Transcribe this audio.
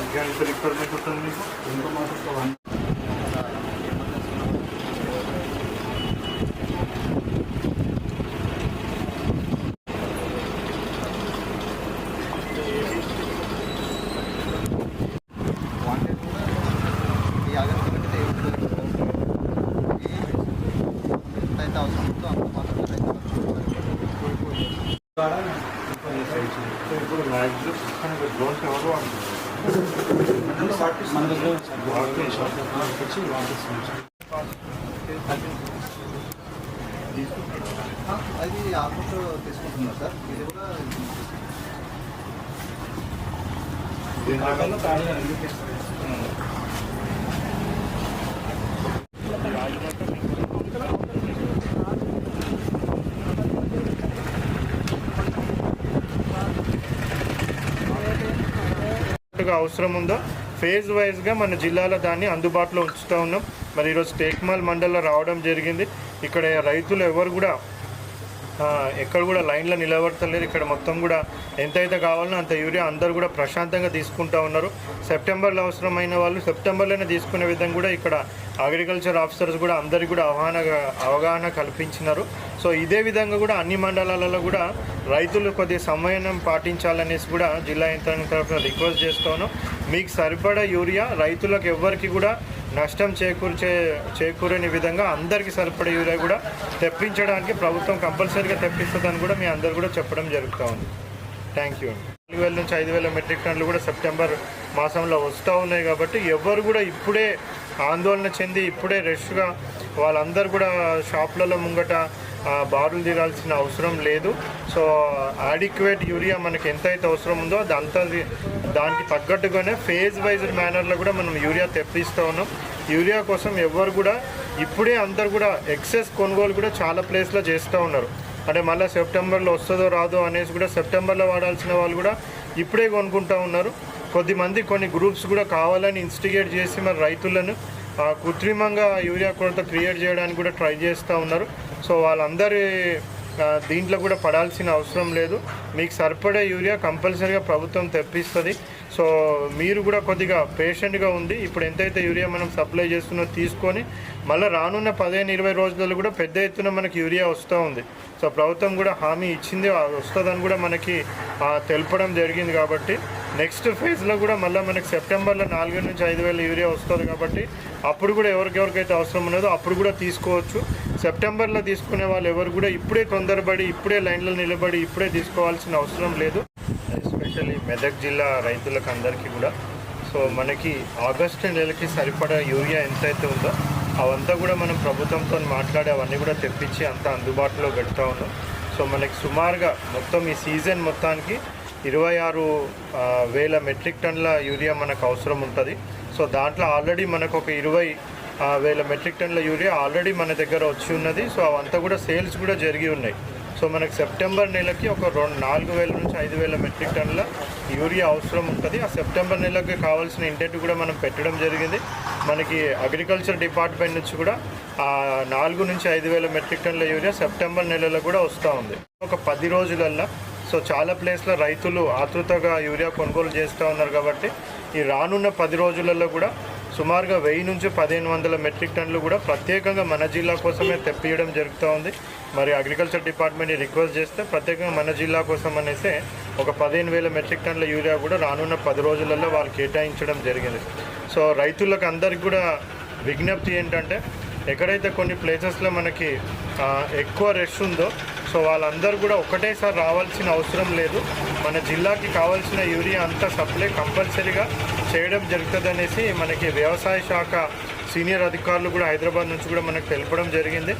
ఇంకా ఎంత రిక్వైర్మెంట్ ఉంటుంది మీకు ఇంకో మాత్రం ఒక వన్ వాంటెడ్ కూడా ఈ ఆగస్టు కంటే ఎంత అయితే అవసరం ఉందో అంత మాత్రం రైతులకు సో ఇప్పుడు మ్యాక్సిమం డ్రోన్స్ ఎవరు మన దగ్గర వాడుతున్నారు అది ఆఫర్ తీసుకుంటున్నారు సార్ ఇది కూడా అవసరం ఉందో? ఫేజ్ వైజ్గా మన జిల్లాలో దాన్ని అందుబాటులో ఉంచుతూ ఉన్నాం. మరి ఈరోజు టేక్మాల్ మండల్లో రావడం జరిగింది. ఇక్కడ రైతులు ఎవరు కూడా ఎక్కడ కూడా లైన్లో నిలబడతలేరు ఇక్కడ మొత్తం కూడా ఎంతైతే కావాలనో అంత యూరియా అందరూ కూడా ప్రశాంతంగా తీసుకుంటా ఉన్నారు. సెప్టెంబర్లో అవసరమైన వాళ్ళు సెప్టెంబర్లోనే తీసుకునే విధంగా కూడా ఇక్కడ అగ్రికల్చర్ ఆఫీసర్స్ కూడా అందరికీ కూడా అవగాహన అవగాహన కల్పించినారు. సో ఇదే విధంగా కూడా అన్ని మండలాలలో కూడా రైతులు కొద్ది సమయం పాటించాలనేసి కూడా జిల్లా యంత్రాంగం తరఫున రిక్వెస్ట్ చేస్తాను మీకు సరిపడా యూరియా రైతులకు ఎవ్వరికి కూడా నష్టం చేకూర్చే చేకూరని విధంగా అందరికీ సరిపడే యూరియా కూడా తెప్పించడానికి ప్రభుత్వం కంపల్సరీగా తెప్పిస్తుందని కూడా మీ అందరు కూడా చెప్పడం జరుగుతూ ఉంది. థ్యాంక్ యూ నాలుగు వేల నుంచి ఐదు వేల మెట్రిక్ టన్నులు కూడా సెప్టెంబర్ మాసంలో వస్తూ ఉన్నాయి కాబట్టి ఎవరు కూడా ఇప్పుడే ఆందోళన చెంది ఇప్పుడే రష్గా వాళ్ళందరూ కూడా షాప్లలో ముంగట బారులు తీరాల్సిన అవసరం లేదు. సో అడిక్వేట్ యూరియా మనకి ఎంతైతే అవసరం ఉందో అది దానికి తగ్గట్టుగానే ఫేజ్ వైజ్ మేనర్లో కూడా మనం యూరియా తెప్పిస్తూ ఉన్నాం. యూరియా కోసం ఎవరు కూడా ఇప్పుడే అందరు కూడా ఎక్సెస్ కొనుగోలు కూడా చాలా ప్లేస్లో చేస్తూ ఉన్నారు. అంటే మళ్ళీ సెప్టెంబర్లో వస్తుందో రాదో అనేసి కూడా సెప్టెంబర్లో వాడాల్సిన వాళ్ళు కూడా ఇప్పుడే కొనుక్కుంటా ఉన్నారు. కొద్దిమంది కొన్ని గ్రూప్స్ కూడా కావాలని ఇన్స్టిగేట్ చేసి మరి రైతులను ఆ, కృత్రిమంగా యూరియా కొరత క్రియేట్ చేయడానికి కూడా ట్రై చేస్తూ ఉన్నారు. సో వాళ్ళందరి దీంట్లో కూడా పడాల్సిన అవసరం లేదు. మీకు సరిపడే యూరియా కంపల్సరీగా ప్రభుత్వం తెప్పిస్తుంది. సో మీరు కూడా కొద్దిగా పేషెంట్గా ఉండి ఇప్పుడు ఎంతైతే యూరియా మనం సప్లై చేస్తున్నో తీసుకొని మళ్ళీ రానున్న పదిహేను ఇరవై రోజులలో కూడా పెద్ద ఎత్తున మనకి యూరియా వస్తూ ఉంది. సో ప్రభుత్వం కూడా హామీ ఇచ్చింది వస్తుందని కూడా మనకి తెలపడం జరిగింది కాబట్టి నెక్స్ట్ ఫేజ్లో కూడా మళ్ళీ మనకి సెప్టెంబర్లో నాలుగు నుంచి ఐదు వేల యూరియా వస్తుంది కాబట్టి అప్పుడు కూడా ఎవరికెవరికైతే అవసరం ఉన్నదో అప్పుడు కూడా తీసుకోవచ్చు. సెప్టెంబర్లో తీసుకునే వాళ్ళు ఎవరు కూడా ఇప్పుడే తొందరపడి ఇప్పుడే లైన్లో నిలబడి ఇప్పుడే తీసుకోవాల్సిన అవసరం లేదు. ఎస్పెషల్లీ మెదక్ జిల్లా రైతులకు అందరికీ కూడా. సో మనకి ఆగస్టు నెలకి సరిపడా యూరియా ఎంతైతే ఉందో అవంతా కూడా మనం ప్రభుత్వంతో మాట్లాడి అవన్నీ కూడా తెప్పించి అంత అందుబాటులో పెడతా ఉన్నాం. సో మనకి సుమారుగా మొత్తం ఈ సీజన్ మొత్తానికి ఇరవై ఆరు వేల మెట్రిక్ టన్నుల యూరియా మనకు అవసరం ఉంటుంది. సో దాంట్లో ఆల్రెడీ మనకు ఒక ఇరవై వేల మెట్రిక్ టన్నుల యూరియా ఆల్రెడీ మన దగ్గర వచ్చి ఉన్నది. సో అవంతా కూడా సేల్స్ కూడా జరిగి ఉన్నాయి. సో మనకు సెప్టెంబర్ నెలకి ఒక రెండు నాలుగు వేల నుంచి ఐదు వేల మెట్రిక్ టన్నుల యూరియా అవసరం ఉంటుంది. ఆ సెప్టెంబర్ నెలకి కావాల్సిన ఇంటెంట్ కూడా మనం పెట్టడం జరిగింది. మనకి అగ్రికల్చర్ డిపార్ట్మెంట్ నుంచి కూడా ఆ నాలుగు నుంచి ఐదు వేల మెట్రిక్ టన్నుల యూరియా సెప్టెంబర్ నెలలో కూడా వస్తూ ఉంది. ఒక పది రోజులల్లో. సో చాలా ప్లేస్లో రైతులు ఆతృతగా యూరియా కొనుగోలు చేస్తూ ఉన్నారు కాబట్టి ఈ రానున్న పది రోజులలో కూడా సుమారుగా వెయ్యి నుంచి పదిహేను వందల మెట్రిక్ టన్నులు కూడా ప్రత్యేకంగా మన జిల్లా కోసమే తెప్పియడం జరుగుతూ ఉంది మరి అగ్రికల్చర్ డిపార్ట్మెంట్ని రిక్వెస్ట్ చేస్తే ప్రత్యేకంగా మన జిల్లా కోసం అనేసి ఒక పదిహేను వేల మెట్రిక్ టన్నుల యూరియా కూడా రానున్న పది రోజులలో వాళ్ళు కేటాయించడం జరిగింది. సో రైతులకు అందరికి కూడా విజ్ఞప్తి ఏంటంటే ఎక్కడైతే కొన్ని ప్లేసెస్లో మనకి ఎక్కువ రష్ ఉందో సో వాళ్ళందరూ కూడా ఒకటేసారి రావాల్సిన అవసరం లేదు. మన జిల్లాకి కావాల్సిన యూరియా అంతా సప్లై కంపల్సరీగా చేయడం జరుగుతుంది అనేసి మనకి వ్యవసాయ శాఖ సీనియర్ అధికారులు కూడా హైదరాబాద్ నుంచి కూడా మనకు తెలపడం జరిగింది.